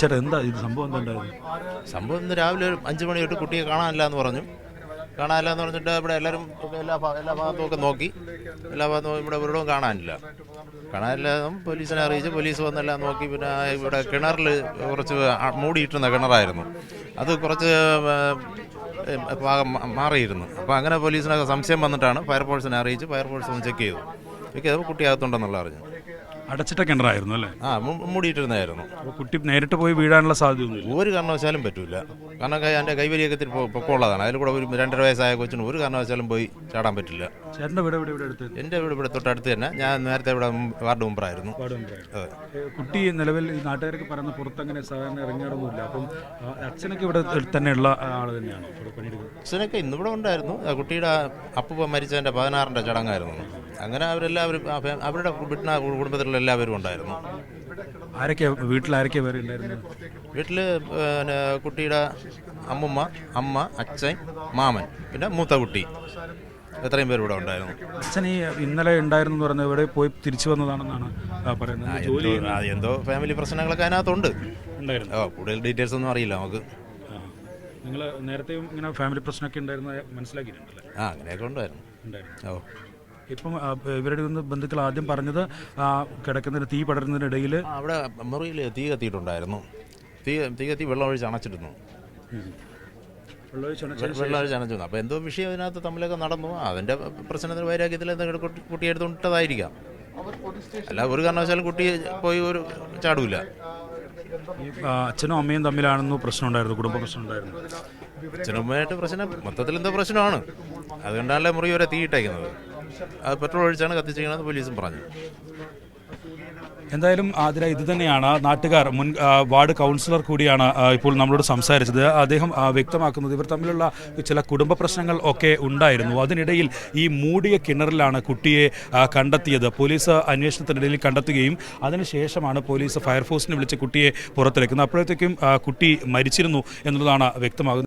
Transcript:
ചേട്ടാ എന്താ ഇത് സംഭവം എന്താ ഉണ്ടായത്? സംഭവം ഇന്ന് രാവിലെ ഒരു അഞ്ച് മണി തൊട്ട് കുട്ടിയെ കാണാനില്ല എന്ന് പറഞ്ഞു. കാണാനില്ല എന്ന് പറഞ്ഞിട്ട് ഇവിടെ എല്ലാവരും എല്ലാ എല്ലാ ഭാഗത്തും ഒക്കെ നോക്കി. എല്ലാ ഭാഗത്തും ഇവിടെ ഒരിടവും കാണാനില്ല. കാണാനില്ല പോലീസിനെ അറിയിച്ച് പോലീസ് വന്നെല്ലാം നോക്കി പിന്നെ ഇവിടെ കിണറിൽ കുറച്ച് മൂടിയിട്ടിരുന്ന കിണറായിരുന്നു. അത് കുറച്ച് ഭാഗം മാറിയിരുന്നു. അപ്പോൾ അങ്ങനെ പോലീസിനൊക്കെ സംശയം വന്നിട്ടാണ് ഫയർഫോഴ്സിനെ അറിയിച്ച് ഫയർഫോഴ്സ് ഒന്ന് ചെക്ക് ചെയ്തു. ചെക്ക് ചെയ്തപ്പോൾ കുട്ടി അകത്തുണ്ടെന്നുള്ള അറിഞ്ഞു. അടച്ചിട്ട കിണറായിരുന്നു അല്ലേ? ആ മു- മൂടിയിട്ടിരുന്നായിരുന്നു. കുട്ടി നേരിട്ട് പോയി വീഴാനുള്ള സാധ്യതയൊന്നുമില്ല. ഒരു കാരണവശാലും പറ്റൂല. കാരണം കൈ- എന്റെ കൈവരിയൊക്കെ പൊക്കമുള്ളതാണ്. അതിൽ കൂടെ ഒരു രണ്ടര വയസ്സായ കൊച്ചിന് ഒരു കാരണവശാലും പോയി ചാടാൻ പറ്റില്ല. എന്റെ വീട് ഇവിടെ ഇവിടെ അടുത്ത്? എന്റെ വീട് ഇവിടെ തൊട്ടടുത്ത് തന്നെ. ഞാൻ നേരത്തെ ഇവിടെ വാർഡ് മെമ്പറായിരുന്നു. അതെ. കുട്ടി നിലവിൽ ഈ നാട്ടുകാർക്ക് പറയുന്ന പുറത്തങ്ങനെ സാധാരണ ഇറങ്ങാറൊന്നുമില്ല അപ്പം ആ, അച്ഛനൊക്കെ ഇവിടെ തന്നെയുള്ള ആൾ തന്നെയാണ്. ഇവിടെ പണിയെടുക്കുന്നത്. അച്ഛനൊക്കെ ഇന്നിവിടെ ഉണ്ടായിരുന്നു. ആ കുട്ടിയുടെ അപ്പൂപ്പ മരിച്ചതിന്റെ പതിനാറിന്റെ ചടങ്ങായിരുന്നു. അങ്ങനെ അവരെല്ലാവരും അവരുടെ വീട്ടിന കുടുംബത്തിലുള്ള എല്ലാവരും ഉണ്ടായിരുന്നു. ആരൊക്കെയാ വീട്ടിൽ ആരൊക്കെയാ വീട്ടിൽ പിന്നെ കുട്ടിയുടെ അമ്മുമ്മ അമ്മ അച്ഛൻ മാമൻ പിന്നെ മൂത്ത കുട്ടി. എത്രയും പേര് ഇവിടെ ഉണ്ടായിരുന്നു. അച്ഛൻ ഈ ഇന്നലെ ഉണ്ടായിരുന്നു എന്ന് ഇവിടെ പോയി തിരിച്ചു വന്നതാണെന്നാണ് പറയുന്നത്. എന്തോ ഫാമിലി പ്രശ്നങ്ങളൊക്കെ അതിനകത്തുണ്ട്. ഓ കൂടുതൽ ഡീറ്റെയിൽസ് ഒന്നും അറിയില്ല നമുക്ക്. നിങ്ങൾ നേരത്തെയും ഇങ്ങനെ ഫാമിലി പ്രശ്നമൊക്കെ ഉണ്ടായിരുന്ന മനസ്സിലാക്കിയിട്ടുണ്ടല്ലേ? ആ അങ്ങനെയൊക്കെ ഉണ്ടായിരുന്നു. ഉണ്ടായിരുന്നു. ഓ. ഇപ്പം ഇവരുടെ നിന്ന് ബന്ധുക്കൾ ആദ്യം പറഞ്ഞത് കിടക്കുന്നതിന് തീ പടരുന്നതിനിടയിൽ അവിടെ മുറിയിൽ തീ കത്തിയിട്ടുണ്ടായിരുന്നു. തീ തീ കത്തി വെള്ളം ഒഴിച്ച് അണച്ചിരുന്നു. വെള്ളമൊഴിച്ച് അണച്ചു അണച്ചിരുന്നു അപ്പോൾ എന്തോ വിഷയം അതിനകത്ത് തമ്മിലൊക്കെ നടന്നു. അതിന്റെ പ്രശ്നത്തിന് വൈരാഗ്യത്തിൽ എന്തെങ്കിലും കുട്ടി എടുത്തുകൊണ്ടിട്ടതായിരിക്കാം. അല്ല ഒരു കാരണവശാലും കുട്ടി പോയി ഒരു ചാടൂല അച്ഛനും അമ്മയും തമ്മിലാണെന്നു പ്രശ്നം ഉണ്ടായിരുന്നു കുടുംബ പ്രശ്നം ഉണ്ടായിരുന്നു. അച്ഛനമ്മയായിട്ട് പ്രശ്നം മൊത്തത്തിൽ എന്തോ പ്രശ്നമാണ്. അതുകൊണ്ടാണല്ലേ മുറി വരെ തീ ഇട്ടേക്കുന്നത്. അത് പെട്രോൾ ഒഴിച്ചാണ് കത്തിച്ചിരിക്കണമെന്ന് പോലീസും പറഞ്ഞു. എന്തായാലും ആതിര ഇത് തന്നെയാണ്. നാട്ടുകാർ മുൻ വാർഡ് കൗൺസിലർ കൂടിയാണ് ഇപ്പോൾ നമ്മളോട് സംസാരിച്ചത്. അദ്ദേഹം വ്യക്തമാക്കുന്നത് ഇവർ തമ്മിലുള്ള ചില കുടുംബ പ്രശ്നങ്ങൾ ഒക്കെ ഉണ്ടായിരുന്നു. അതിനിടയിൽ ഈ മൂടിയ കിണറിലാണ് കുട്ടിയെ കണ്ടെത്തിയത്. പോലീസ് അന്വേഷണത്തിനിടയിൽ കണ്ടെത്തുകയും അതിനുശേഷമാണ് പോലീസ് ഫയർഫോഴ്സിനെ വിളിച്ച് കുട്ടിയെ പുറത്തിറക്കുന്നത്. അപ്പോഴത്തേക്കും കുട്ടി മരിച്ചിരുന്നു എന്നുള്ളതാണ് വ്യക്തമാകുന്നത്.